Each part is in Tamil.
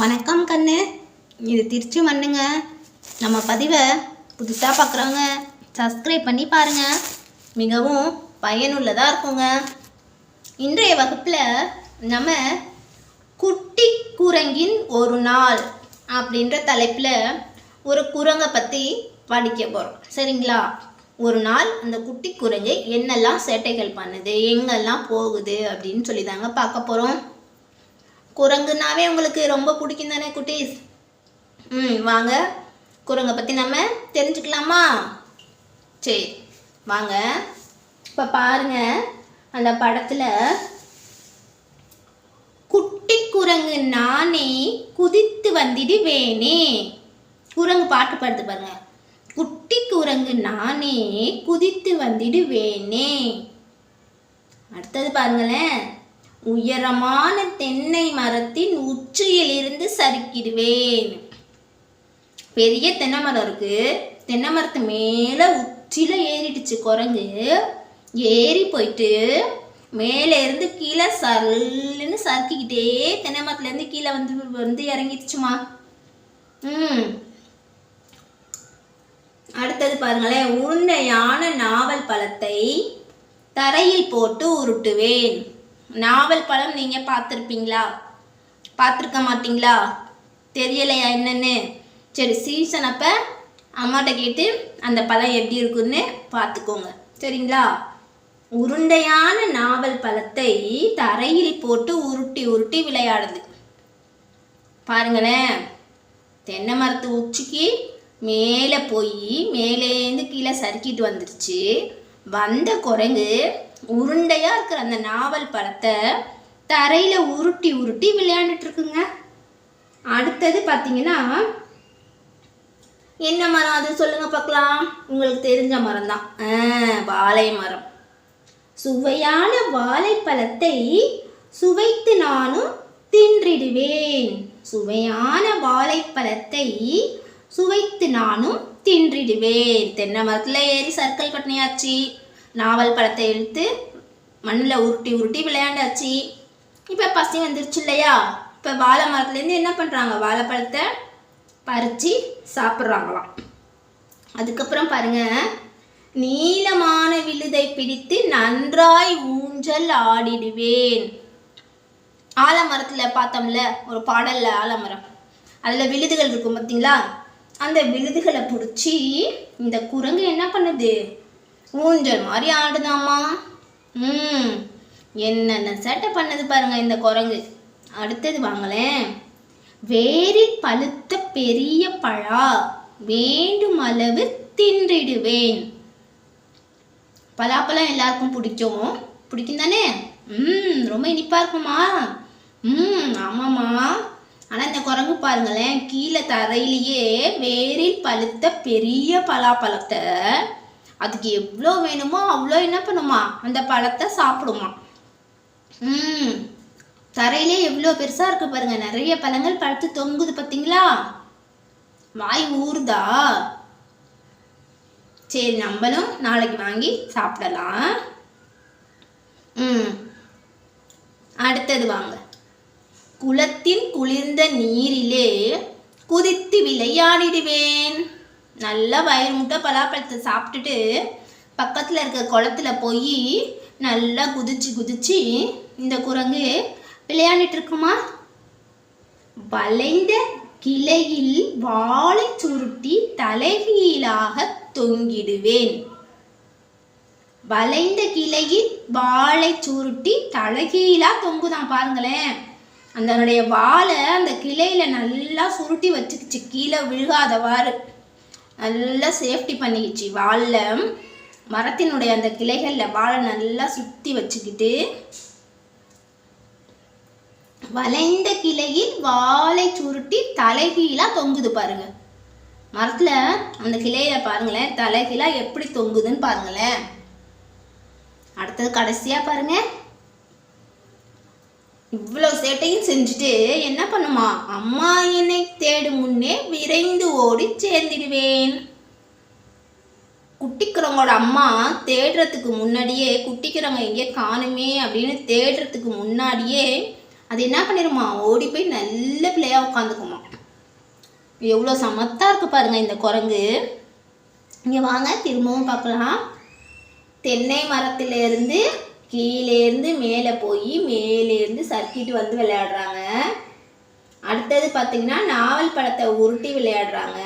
வணக்கம் கண்ணு. இது திருச்சி மண்ணுங்க. நம்ம பதிவை புதுசாக பார்க்குறவங்க சப்ஸ்கிரைப் பண்ணி பாருங்க. மிகவும் பயனுள்ளதாக இருக்குங்க. இன்றைய வகுப்பில் நம்ம குட்டி குரங்கின் ஒரு நாள் அப்படின்ற தலைப்பில் ஒரு குரங்கை பற்றி படிக்க போகிறோம் சரிங்களா? ஒரு நாள் அந்த குட்டி குரங்கு என்னெல்லாம் சேட்டைகள் பண்ணுது எங்கெல்லாம் போகுது அப்படின்னு சொல்லி தாங்க பார்க்க போகிறோம் குரங்குனாவே உங்களுக்கு ரொம்ப பிடிக்கும் தானே குட்டீஸ்? ம் வாங்க. குரங்கை பற்றி நம்ம தெரிஞ்சுக்கலாமா? சரி வாங்க. இப்போ பாருங்க அந்த படத்தில் குட்டி குரங்கு நானே குதித்து வந்திடுவேனே. குரங்கு பாட்டு பாடுது பாருங்க. குட்டி குரங்கு நானே குதித்து வந்திடுவேனே. அடுத்தது பாருங்களேன். உயரமான தென்னை மரத்தின் உச்சியில் இருந்து சறுக்கிடுவேன். பெரிய தென்னை மரம் இருக்கு. தென்னை மரத்து மேலே உச்சியில் ஏறிடுச்சு குரங்கு. ஏறி போயிட்டு மேலே இருந்து கீழே சல்லுன்னு சறுக்கிக்கிட்டே தென்னை மரத்துலேருந்து கீழே வந்து வந்து இறங்கிடுச்சுமா. ம். அடுத்தது பாருங்களேன். உருண்டையான நாவல் பழத்தை தரையில் போட்டு உருட்டுவேன். நாவல் பழம் நீங்கள் பார்த்துருப்பீங்களா? பார்த்துருக்க மாட்டிங்களா? தெரியலையா என்னன்னு? சரி சீசன் அப்போ அம்மாட்ட கேட்டு அந்த பழம் எப்படி இருக்குன்னு பார்த்துக்கோங்க. சரிங்களா? உருண்டையான நாவல் பழத்தை தரையில் போட்டு உருட்டி உருட்டி விளையாடுது. பாருங்களேன். தென்னை மரத்து உச்சிக்கு மேலே போய் மேலேருந்து கீழே சறுக்கிட்டு வந்துருச்சு. வந்த குரங்கு உருண்டையாக இருக்கிற அந்த நாவல் பழத்தை தரையில் உருட்டி உருட்டி விளையாண்டுட்டுருக்குங்க அடுத்தது பார்த்தீங்கன்னா என்ன மரம் அது? சொல்லுங்கள் பார்க்கலாம் உங்களுக்கு தெரிஞ்ச மரம் தான் வாழை மரம். சுவையான வாழைப்பழத்தை சுவைத்து நானும் தின்றிடுவேன். சுவையான வாழைப்பழத்தை சுவைத்து நானும் தின்றிடுவேன். தென்னை மரத்தில் ஏறி சர்க்கிள் கட்டினியாச்சு. நாவல் பழத்தை எடுத்து மண்ணில் உருட்டி உருட்டி விளையாண்டாச்சு. இப்போ பசி வந்துருச்சு இல்லையா? இப்போ வாழை மரத்துலேருந்து என்ன பண்ணுறாங்க வாழைப்பழத்தை பறித்து சாப்பிட்றாங்களாம். அதுக்கப்புறம் பாருங்கள் நீளமான விழுதை பிடித்து நன்றாய் ஊஞ்சல் ஆடிடுவேன். ஆலமரத்தில் பார்த்தோம்ல ஒரு பாடலில் ஆலமரம். அதில் விழுதுகள் இருக்கும் பார்த்தீங்களா அந்த விழுதுகளை பிடிச்சி இந்த குரங்கு என்ன பண்ணுது? ஊஞ்சல் மாதிரி ஆடுதாம்மா. ம் என்னென்ன சேட்டை பண்ணது பாருங்க இந்த குரங்கு. அடுத்தது வாங்களேன். வேரில் பழுத்த பெரிய பழா. வேண்டும் அளவு தின்றிடுவேன். பலாப்பழம் எல்லாருக்கும் பிடிக்கும். பிடிக்கும் தானே ம் ரொம்ப இனிப்பாக இருக்குமா? ம் ஆமாம்மா. ஆனால் இந்த குரங்கு பாருங்களேன் கீழே தரையிலேயே வேரில் பழுத்த பெரிய பலாப்பழத்தை. அதுக்கு எவ்வளோ வேணுமோ அவ்வளோ என்ன பண்ணுமா? அந்த பழத்தை சாப்பிடுமா. ம். தரையிலே எவ்வளோ பெருசாக இருக்கு பாருங்க. நிறைய பழங்கள் பழுத்து தொங்குது பார்த்தீங்களா வாய் ஊறுதா. சரி நம்மளும் நாளைக்கு வாங்கி சாப்பிடலாம். ம். அடுத்தது வாங்க. குளத்தின் குளிர்ந்த நீரிலே குதித்து விளையாடிடுவேன். நல்லா வயிறு முட்டை பலாப்பழத்தை சாப்பிட்டுட்டு பக்கத்தில் இருக்க குளத்துல போய் நல்லா குதிச்சு குதிச்சு இந்த குரங்கு விளையாண்டுட்டு இருக்குமா? வளைந்த கிளையில் வாழை சுருட்டி தலைகீழாக தொங்கிடுவேன். வளைந்த கிளையில் வாழை சுருட்டி தலைகீழாக தொங்குதான் பாருங்களேன். அதனுடைய வாழை அந்த கிளையில் நல்லா சுருட்டி வச்சுக்கிச்சு. கீழே விழுகாதவாறு நல்லா சேஃப்டி பண்ணிக்கிச்சு. வாழில் மரத்தினுடைய அந்த கிளைகளில் வாழை நல்லா சுற்றி வச்சுக்கிட்டு வளைந்த கிளையில் வாழை சுருட்டி தலைகீழாக தொங்குது பாருங்கள் மரத்தில் அந்த கிளையில பாருங்களேன் தலைகீழாக எப்படி தொங்குதுன்னு பாருங்களேன். அடுத்தது கடைசியாக பாருங்கள் இவ்வளோ சேட்டையும் செஞ்சுட்டு என்ன பண்ணுமா? அம்மா என்னை தேடும் முன்னே விரைந்து ஓடி சேர்ந்திடுவேன். குட்டிக்கிறவங்களோட அம்மா தேடுறதுக்கு முன்னாடியே குட்டிக்கிறவங்க எங்கே காணுமே அப்படின்னு தேடுறதுக்கு முன்னாடியே அது என்ன பண்ணிருமா ஓடி போய் நல்ல பிள்ளையாக உட்காந்துக்குமா. எவ்வளோ சமத்தாக இருக்கு பாருங்க இந்த குரங்கு. இங்கே வாங்க திரும்பவும் பார்க்கலாம். தென்னை மரத்திலேருந்து கீழேருந்து மேலே போய் மேலேருந்து சர்க்கிட்டு வந்து விளையாடுறாங்க. அடுத்தது பார்த்தீங்கன்னா நாவல் பழத்தை உருட்டி விளையாடுறாங்க.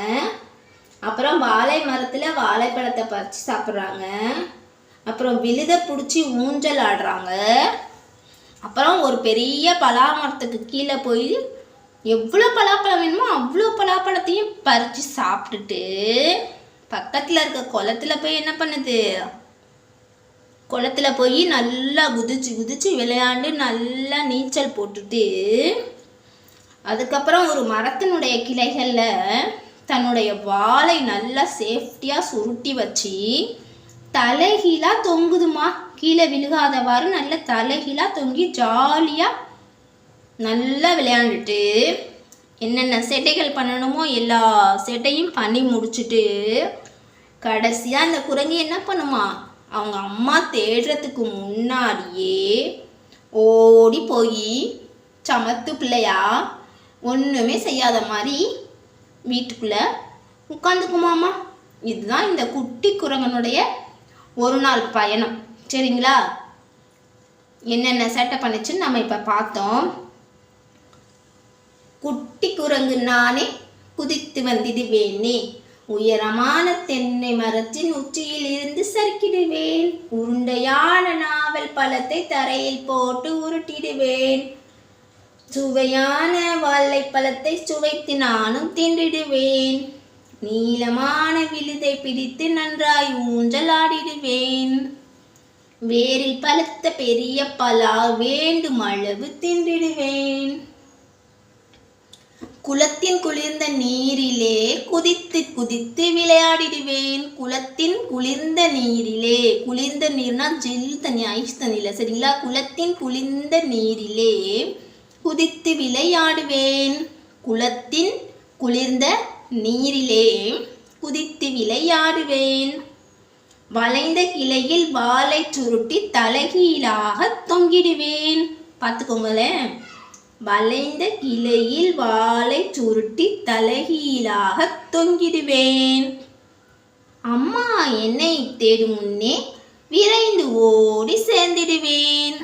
அப்புறம் வாழை மரத்தில் வாழைப்பழத்தை பறித்து சாப்பிட்றாங்க. அப்புறம் விழுத பிடிச்சி ஊஞ்சல் ஆடுறாங்க. அப்புறம் ஒரு பெரிய பலா மரத்துக்கு கீழே போய் எவ்வளோ பலாப்பழம் வேணுமோ அவ்வளோ பலாப்பழத்தையும் பறித்து சாப்பிட்டுட்டு பக்கத்தில் இருக்க குளத்துல போய் என்ன பண்ணுது? குளத்துல போய் நல்லா குதிச்சு குதிச்சு விளையாண்டு நல்லா நீச்சல் போட்டுட்டு அதுக்கப்புறம் ஒரு மரத்தினுடைய கிளைகளில் தன்னுடைய வாளை நல்லா சேஃப்டியாக சுருட்டி வச்சு தலைகீழாக தொங்குதுமா? கீழே விழுகாதவாறு நல்ல தலைகீழாக தொங்கி ஜாலியாக நல்லா விளையாண்டுட்டு என்னென்ன சேட்டைகள் பண்ணணுமோ எல்லா சேட்டையும் பண்ணி முடிச்சுட்டு கடைசியாக அந்த குரங்கு என்ன பண்ணுமா? அவங்க அம்மா தேடுறதுக்கு முன்னாடியே ஓடி போய் சமத்து பிள்ளையா ஒன்றுமே செய்யாத மாதிரி வீட்டுக்குள்ளே உட்காந்துக்குமாமா இதுதான் இந்த குட்டி குரங்கனுடைய ஒரு நாள் பயணம். சரிங்களா? என்னென்ன சேட்டை பண்ணுச்சுன்னு நம்ம இப்போ பார்த்தோம். குட்டி குரங்கு நானே குதித்து வந்திடுவேனே. உயரமான தென்னை மரத்தின் உச்சியில் இருந்து சறுக்கிடுவேன். உருண்டையான நாவல் பழத்தை தரையில் போட்டு உருட்டிடுவேன். சுவையான வாழைப்பழத்தை சுவைத்து நானும் தின்றிடுவேன். நீளமான விழுதை பிடித்து நன்றாய் ஊஞ்சலாடிடுவேன் வேரில் பழுத்த பெரிய பலா வேண்டும் அளவு தின்றிடுவேன். குளத்தின் குளிர்ந்த நீரிலே குதித்து குதித்து விளையாடிடுவேன். குளத்தின் குளிர்ந்த நீரிலே. குளிர்ந்த நீர்னா ஜில் தண்ணி ஐஸ் தண்ணியில் சரிங்களா? குளத்தின் குளிர்ந்த நீரிலே குதித்து விளையாடுவேன். குளத்தின் குளிர்ந்த நீரிலே குதித்து விளையாடுவேன். வளைந்த கிளையில் வாளை சுருட்டி தலைகீழாக தொங்கிடுவேன். பார்த்துக்கோங்களேன். வளைந்த கிளையில் வாளை சுருட்டி தலைகீழாக தொங்கிடுவேன். அம்மா என்னை தேடும் முன்னே விரைந்து ஓடி சேர்ந்திடுவேன்.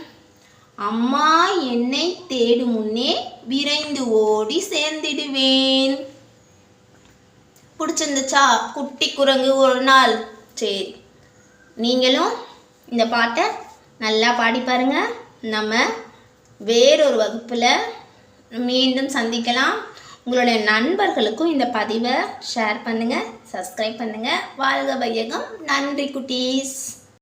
அம்மா என்னை தேடும் முன்னே விரைந்து ஓடி சேர்ந்திடுவேன். பிடிச்சிருந்துச்சா? குட்டி குரங்கு ஒரு நாள். சரி நீங்களும் இந்த பாட்டை நல்லா பாடி பாருங்க. நம்ம வேறொரு வகுப்பில் மீண்டும் சந்திக்கலாம். உங்களுடைய நண்பர்களுக்கும் இந்த பதிவை ஷேர் பண்ணுங்கள் சப்ஸ்கிரைப் பண்ணுங்கள் வாழ்க வையகம். நன்றி குட்டீஸ்.